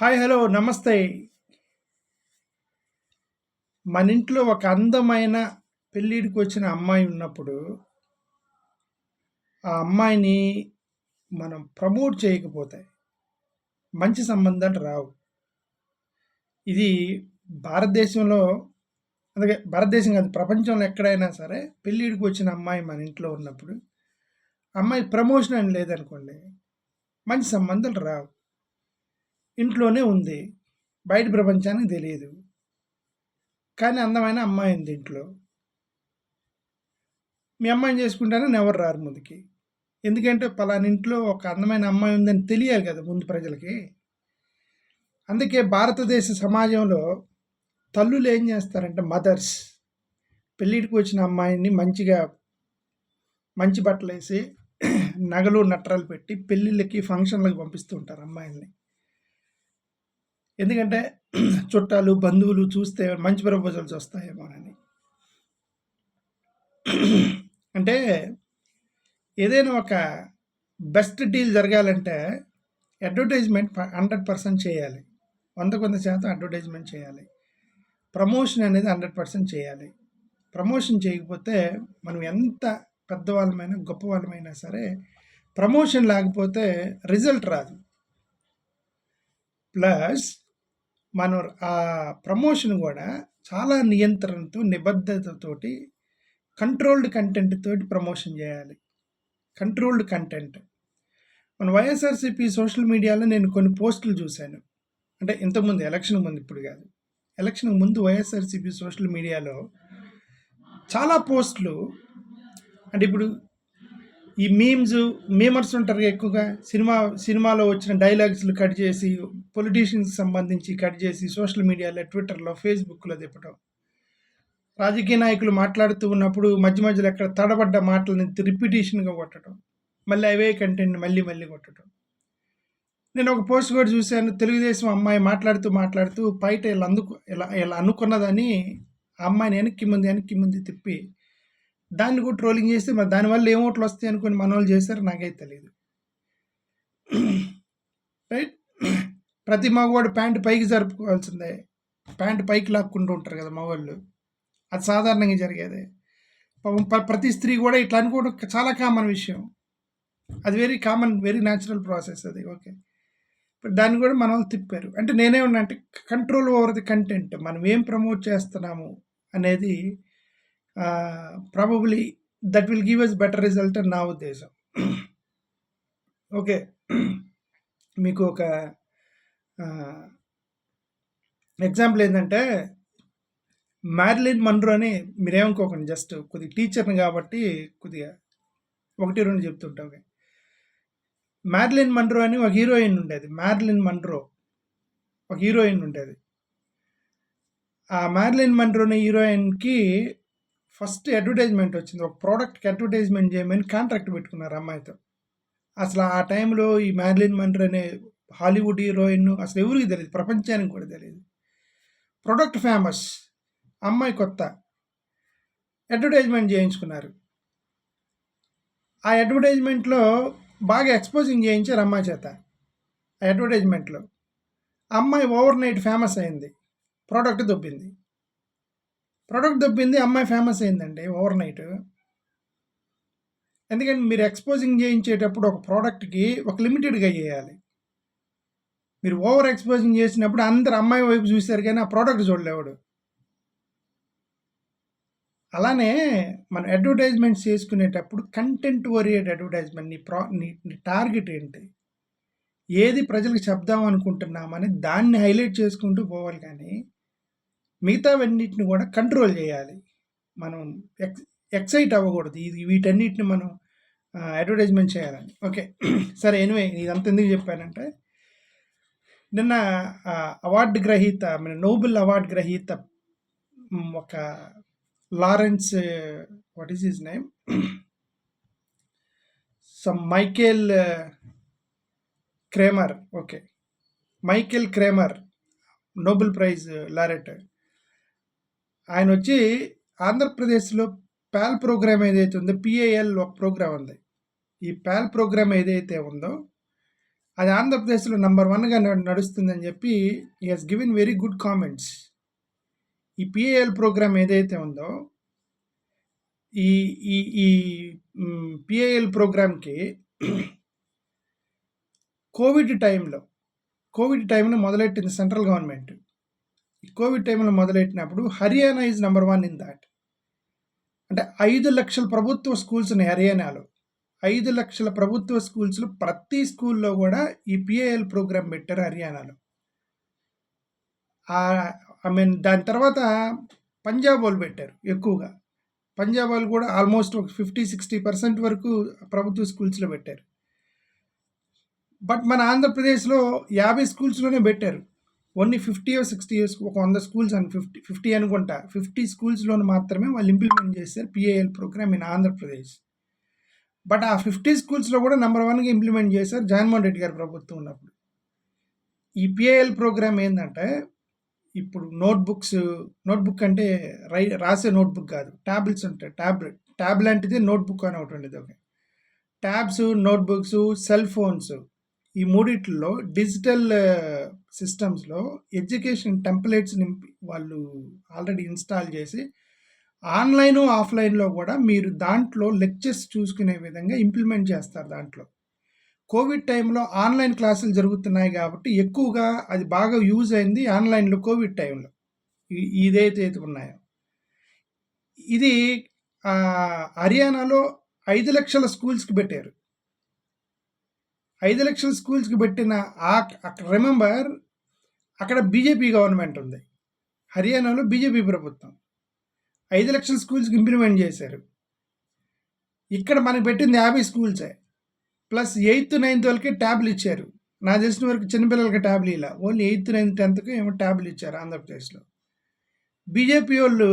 Hi hello నమస్తే. మన ఇంట్లో ఒక అందమైన పెళ్ళిడికి వచ్చిన అమ్మాయి ఉన్నప్పుడు ఆ అమ్మాయిని మనం ప్రమోట్ చేయకపోతే మంచి సంబంధాలు రావు. ఇది భారతదేశంలో అందుకే భారతదేశం కాదు ప్రపంచంలో ఎక్కడైనా సరే పెళ్ళిడికి వచ్చిన అమ్మాయి మన ఇంట్లో ఉన్నప్పుడు అమ్మాయి ప్రమోషన్ అని లేదనుకోండి మంచి సంబంధాలు రావు. ఇంట్లోనే ఉంది. బయట ప్రపంచానికి తెలియదు. కానీ అందమైన అమ్మాయి ఉంది ఇంట్లో. మీ అమ్మాయిని చేసుకుంటానని ఎవరు రారు ముందుకి. ఎందుకంటే పలానా ఇంట్లో ఒక అందమైన అమ్మాయి ఉందని తెలియాలి కదా ముందు ప్రజలకి. అందుకే భారతదేశ సమాజంలో తల్లులు ఏం చేస్తారంటే మదర్స్ పెళ్ళిడికి వచ్చిన అమ్మాయిని మంచిగా మంచి బట్టలు వేసి నగలు నట్రాలు పెట్టి పెళ్ళిళ్ళకి ఫంక్షన్లకు పంపిస్తూ ఉంటారు అమ్మాయిల్ని. ఎందుకంటే చుట్టాలు బంధువులు చూస్తే మంచి ప్రపోజల్స్ వస్తాయేమోనని అంటే ఏదైనా ఒక బెస్ట్ డీల్ జరగాలంటే అడ్వర్టైజ్మెంట్ హండ్రెడ్ పర్సెంట్ చేయాలి. వంద కొంత శాతం అడ్వర్టైజ్మెంట్ చేయాలి. ప్రమోషన్ అనేది హండ్రెడ్ పర్సెంట్ చేయాలి. ప్రమోషన్ చేయకపోతే మనం ఎంత పెద్దవాళ్ళమైనా గొప్ప వాళ్ళమైనా సరే ప్రమోషన్ లేకపోతే రిజల్ట్ రాదు. ప్లస్ మనం ఆ ప్రమోషన్ కూడా చాలా నియంత్రణతో నిబద్ధతతోటి కంట్రోల్డ్ కంటెంట్ తోటి ప్రమోషన్ చేయాలి. కంట్రోల్డ్ కంటెంట్ మన వైఎస్ఆర్సీపీ సోషల్ మీడియాలో నేను కొన్ని పోస్టులు చూశాను. అంటే ఇంతకుముందు ఎలక్షన్ ముందు ఇప్పుడు కాదు. ఎలక్షన్ ముందు వైఎస్ఆర్సీపీ సోషల్ మీడియాలో చాలా పోస్టులు అంటే ఇప్పుడు ఈ మీమ్స్ మీమర్స్ ఉంటారు ఎక్కువగా. సినిమా సినిమాలో వచ్చిన డైలాగ్స్లు కట్ చేసి పొలిటీషియన్స్ సంబంధించి కట్ చేసి సోషల్ మీడియాలో ట్విట్టర్లో ఫేస్బుక్లో తిప్పటం. రాజకీయ నాయకులు మాట్లాడుతూ ఉన్నప్పుడు మధ్య మధ్యలో ఎక్కడ తడబడ్డ మాటలని రిపిటేషన్గా కొట్టడం మళ్ళీ అవే కంటెంట్ మళ్ళీ మళ్ళీ కొట్టడం నేను ఒక పోస్ట్ కూడా చూశాను. తెలుగుదేశం అమ్మాయి మాట్లాడుతూ మాట్లాడుతూ బయట ఇలా అందుకు ఇలా ఇలా అనుకున్నదని ఆ అమ్మాయిని వెనక్కి ముందు వెనక్కి ముందు తిప్పి దాన్ని కూడా ట్రోలింగ్ చేస్తే మరి దానివల్ల ఏం ఓట్లు వస్తాయి అనుకుని మన వాళ్ళు చేశారు నాకైతే తెలియదు రైట్ ప్రతి మగవాడు ప్యాంటు పైకి జరుపుకోవాల్సిందే. ప్యాంటు పైకి లాక్కుంటూ ఉంటారు కదా మగవాళ్ళు. అది సాధారణంగా జరిగేదే. ప్రతి స్త్రీ కూడా ఇట్లా అనుకోవడం చాలా కామన్ విషయం. అది very common very natural process అది. ఓకే దాన్ని కూడా మనం తిప్పారు. అంటే నేనే ఉన్నా అంటే కంట్రోల్ ఓవర్ ది కంటెంట్ మనం ఏం ప్రమోట్ చేస్తున్నాము అనేది probably that will give us better result అని నా ఉద్దేశం. ఓకే మీకు ఒక ఎగ్జాంపుల్ ఏంటంటే మ్యారిలిన్ మన్రో అని మీరేమనుకోకండి జస్ట్ కొద్దిగా టీచర్ని కాబట్టి కొద్దిగా ఒకటి రెండు చెప్తుంటా ఓకే మ్యారిలిన్ మన్రో అని ఒక హీరోయిన్ ఉండేది. మ్యారిలిన్ మన్రో ఒక హీరోయిన్ ఉండేది. ఆ మ్యారిలిన్ మన్రోని హీరోయిన్కి ఫస్ట్ అడ్వర్టైజ్మెంట్ వచ్చింది. ఒక ప్రోడక్ట్కి అడ్వర్టైజ్మెంట్ చేయమని కాంట్రాక్ట్ పెట్టుకున్నారు అమ్మాయితో. అసలు ఆ టైంలో ఈ మ్యార్లిన్ మంటర్ అనే హాలీవుడ్ హీరోయిన్ అసలు ఎవరికి తెలియదు. ప్రపంచానికి కూడా తెలియదు. ప్రొడక్ట్ ఫేమస్ అమ్మాయి కొత్త. అడ్వర్టైజ్మెంట్ చేయించుకున్నారు. ఆ అడ్వర్టైజ్మెంట్లో బాగా ఎక్స్పోజింగ్ చేయించారు అమ్మాయి చేత. ఆ అడ్వర్టైజ్మెంట్లో అమ్మాయి ఓవర్ నైట్ ఫేమస్ అయింది. ప్రోడక్ట్ దొబ్బింది. ప్రోడక్ట్ దొబ్బింది అమ్మాయి ఫేమస్ అయిందండి ఓవర్ నైట్ ఎందుకంటే మీరు ఎక్స్పోజింగ్ చేయించేటప్పుడు ఒక ప్రోడక్ట్కి ఒక లిమిటెడ్గా చేయాలి. మీరు ఓవర్ ఎక్స్పోజింగ్ చేసినప్పుడు అందరు అమ్మాయి వైపు చూశారు కానీ ఆ ప్రోడక్ట్ చూడలేవాడు. అలానే మనం అడ్వర్టైజ్మెంట్స్ చేసుకునేటప్పుడు కంటెంట్ ఓరియంట్ అడ్వర్టైజ్మెంట్ నీ ప్రా నీ టార్గెట్ ఏంటి? ఏది ప్రజలకు చెప్దాం అనుకుంటున్నామని దాన్ని హైలైట్ చేసుకుంటూ పోవాలి కానీ మిగతావన్నిటిని కూడా కంట్రోల్ చేయాలి. మనం ఎక్స్ ఎక్సైట్ అవ్వకూడదు. ఇది వీటన్నిటిని మనం అడ్వర్టైజ్మెంట్ చేయాలని. ఓకే. సరే ఎనివే ఇదంతా ఎందుకు చెప్పానంటే నిన్న అవార్డు గ్రహీత మన నోబెల్ అవార్డు గ్రహీత ఒక Lawrence what is his name? Some Michael Kremer. Okay. Michael Kremer Nobel prize laureate. ఆయన వచ్చి ఆంధ్రప్రదేశ్లో ప్యాల్ ప్రోగ్రామ్ ఏదైతే ఉందో పిఏఎల్ ఒక ప్రోగ్రామ్ ఉంది ఈ ప్యాల్ ప్రోగ్రామ్ ఏదైతే ఉందో అది ఆంధ్రప్రదేశ్‌లో నంబర్ వన్‌గా నడుస్తుందని చెప్పి ఈ has given very good comments. ఈ పిఏఎల్ ప్రోగ్రామ్ ఏదైతే ఉందో ఈ ఈ ఈ పిఏఎల్ ప్రోగ్రామ్‌కి కోవిడ్ టైంలో, కోవిడ్ టైంలో మొదలెట్టింది సెంట్రల్ గవర్నమెంట్. ఈ కోవిడ్ టైంలో మొదలెట్టినప్పుడు Haryana is number one in that అంటే ఐదు లక్షల ప్రభుత్వ స్కూల్స్ ఉన్నాయి హర్యానాలో. 5,00,000 ప్రభుత్వ స్కూల్స్‌లో ప్రతి స్కూల్‌లో కూడా ఈ పిఏఎల్ ప్రోగ్రామ్ పెట్టారు హర్యానాలో. ఐ మీన్ దాని తర్వాత పంజాబ్ వాళ్ళు పెట్టారు ఎక్కువగా. పంజాబ్ వాళ్ళు కూడా ఆల్మోస్ట్ ఒక 50, 60% వరకు ప్రభుత్వ స్కూల్స్‌లో పెట్టారు. బట్ మన ఆంధ్రప్రదేశ్‌లో 50 స్కూల్స్‌లోనే పెట్టారు. ఓన్లీ 50యో, 60 ఇయర్స్ ఒక వంద స్కూల్స్ అని 50, 50 అనుకుంటా. ఫిఫ్టీ స్కూల్స్లోని మాత్రమే వాళ్ళు ఇంప్లిమెంట్ చేశారు PAL program in Andhra Pradesh. But ఆ 50 స్కూల్స్‌లో కూడా నెంబర్ వన్‌గా ఇంప్లిమెంట్ చేశారు జగన్మోహన్ రెడ్డి గారి ప్రభుత్వం ఉన్నప్పుడు. ఈ పిఏఎల్ ప్రోగ్రామ్ ఏంటంటే ఇప్పుడు నోట్‌బుక్స్ నోట్‌బుక్ అంటే రై రాసే నోట్‌బుక్ కాదు. ట్యాబ్లెట్స్ ఉంటాయి. ట్యాబ్లెట్ ట్యాబ్ లాంటిది నోట్‌బుక్ అని ఒకటి ఉండేది. ఒక ట్యాబ్స్, నోట్‌బుక్స్, సెల్ ఫోన్స్ ఈ మూడిట్లో డిజిటల్ సిస్టమ్స్‌లో ఎడ్యుకేషన్ టెంప్లెట్స్ నింపి వాళ్ళు ఆల్రెడీ ఇన్‌స్టాల్ చేసి ఆన్‌లైను, ఆఫ్‌లైన్‌లో కూడా మీరు దాంట్లో లెక్చర్స్ చూసుకునే విధంగా ఇంప్లిమెంట్ చేస్తారు దాంట్లో. కోవిడ్ టైంలో ఆన్‌లైన్ క్లాసులు జరుగుతున్నాయి కాబట్టి ఎక్కువగా అది బాగా యూజ్ అయింది ఆన్‌లైన్‌లో కోవిడ్ టైంలో. ఇదైతే ఉన్నాయో. ఇది హర్యానాలో ఐదు లక్షల స్కూల్స్‌కి పెట్టారు. ఐదు లక్షల స్కూల్స్‌కి పెట్టిన ఆ రిమెంబర్ అక్కడ బీజేపీ గవర్నమెంట్ ఉంది. హర్యానాలో బీజేపీ ప్రభుత్వం. ఐదు లక్షల స్కూల్స్‌కి ఇంప్లిమెంట్ చేశారు. ఇక్కడ మనకు పెట్టింది 50 స్కూల్సే. ప్లస్ ఎయిత్, నైన్త్ వాళ్ళకి ట్యాబ్‌లు ఇచ్చారు. నా తెలిసిన వరకు చిన్నపిల్లలకి ట్యాబ్‌లు ఇలా ఓన్లీ ఎయిత్, నైన్త్, 10థ్‌కి ఏమో ట్యాబ్‌లు ఇచ్చారు ఆంధ్రప్రదేశ్‌లో. బీజేపీ వాళ్ళు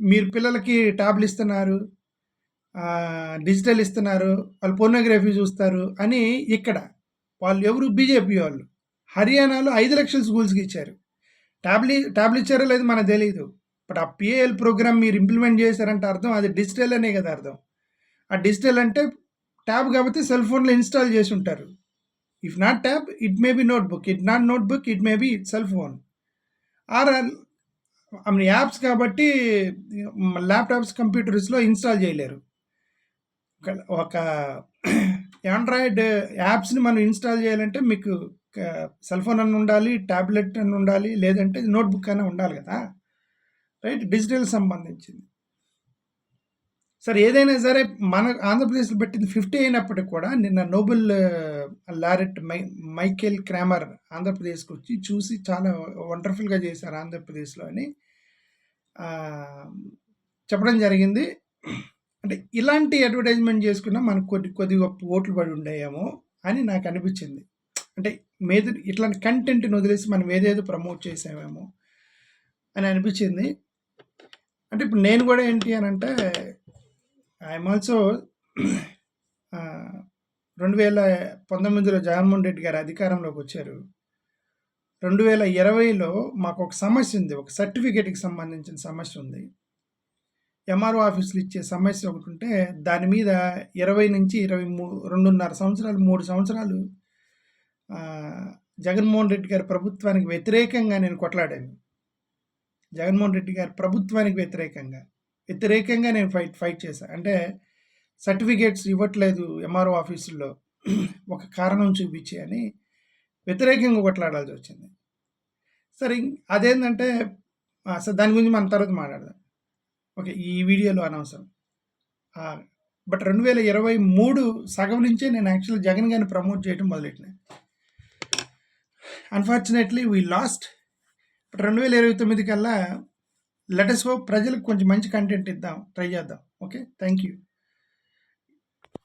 మీరు పిల్లలకి ట్యాబ్‌లు ఇస్తున్నారు. డిజిటల్ ఇస్తున్నారు. వాళ్ళు పోర్నోగ్రఫీ చూస్తారు అని ఇక్కడ. వాళ్ళు ఎవరు బీజేపీ వాళ్ళు. హర్యానాలో 5,00,000 స్కూల్స్‌కి ఇచ్చారు. ట్యాబ్లీ ట్యాబ్‌లు ఇచ్చారో లేదు మనకు తెలియదు బట్ ఆ పిఏఎల్ ప్రోగ్రామ్ మీరు ఇంప్లిమెంట్ చేశారంటే అర్థం అది డిజిటల్ అనే కదా అర్థం. ఆ డిజిటల్ అంటే ట్యాబ్ కాకపోతే సెల్ ఫోన్‌లో ఇన్‌స్టాల్ చేసి ఉంటారు. If not tab it may be notebook. It not notebook it may be cell phone. Or I apps కాబట్టి ల్యాప్‌టాప్స్, కంప్యూటర్స్‌లో ఇన్‌స్టాల్ చేయలేరు. ఒక ఒక ఆండ్రాయిడ్ యాప్స్‌ని మనం ఇన్‌స్టాల్ చేయాలంటే మీకు సెల్ ఫోన్ అని ఉండాలి, ట్యాబ్లెట్ అని ఉండాలి, లేదంటే నోట్‌బుక్ అయినా ఉండాలి కదా! రైట్. డిజిటల్ సంబంధించింది. సరే ఏదైనా సరే మన ఆంధ్రప్రదేశ్‌లో పెట్టింది 50 అయినప్పటికి కూడా నిన్న Nobel laureate my Michael Kramer ఆంధ్రప్రదేశ్కి వచ్చి చూసి చాలా వండర్‌ఫుల్‌గా చేశారు ఆంధ్రప్రదేశ్‌లో అని చెప్పడం జరిగింది. అంటే ఇలాంటి అడ్వర్టైజ్‌మెంట్ చేసుకున్నా మనకు కొద్ది కొద్దిగా ఓట్లు పడి ఉండేయేమో అని నాకు అనిపించింది. అంటే మేదు ఇట్లాంటి కంటెంట్‌ని వదిలేసి మనం ఏదేదో ప్రమోట్ చేసామేమో అని అనిపించింది. అంటే ఇప్పుడు నేను కూడా ఏంటి అని అంటే ఐఎమ్ ఆల్సో రెండు వేల పంతొమ్మిదిలో జగన్మోహన్ రెడ్డి గారు అధికారంలోకి వచ్చారు. రెండు వేల ఇరవైలో మాకు ఒక సమస్య ఉంది. ఒక సర్టిఫికేట్‌కి సంబంధించిన సమస్య ఉంది. ఎంఆర్ఓ ఆఫీసులు ఇచ్చే సమస్య ఒకటుంటే దాని మీద 20-23 2.5 సంవత్సరాలు, మూడు సంవత్సరాలు జగన్మోహన్ రెడ్డి గారి ప్రభుత్వానికి వ్యతిరేకంగా నేను కొట్లాడాను. జగన్మోహన్ రెడ్డి గారి ప్రభుత్వానికి వ్యతిరేకంగా. వ్యతిరేకంగా నేను ఫైట్ ఫైట్ చేశాను అంటే సర్టిఫికేట్స్ ఇవ్వట్లేదు ఎంఆర్ఓ ఆఫీసుల్లో ఒక కారణం చూపించి అని వ్యతిరేకంగా కొట్లాడాల్సి వచ్చింది. సరే అదేంటంటే దాని గురించి మనం తర్వాత మాట్లాడదాం. ఓకే. ఈ వీడియోలో అనవసరం. బట్ రెండు వేల ఇరవై మూడు సగం నుంచే నేను యాక్చువల్లీ జగన్ గారిని ప్రమోట్ చేయడం మొదలెట్టినా. Unfortunately we lost. బట్ 2029 కల్లా లెట్ అస్ హోప్ ప్రజలకు కొంచెం మంచి కంటెంట్ ఇద్దాం. ట్రై చేద్దాం. ఓకే. Thank you.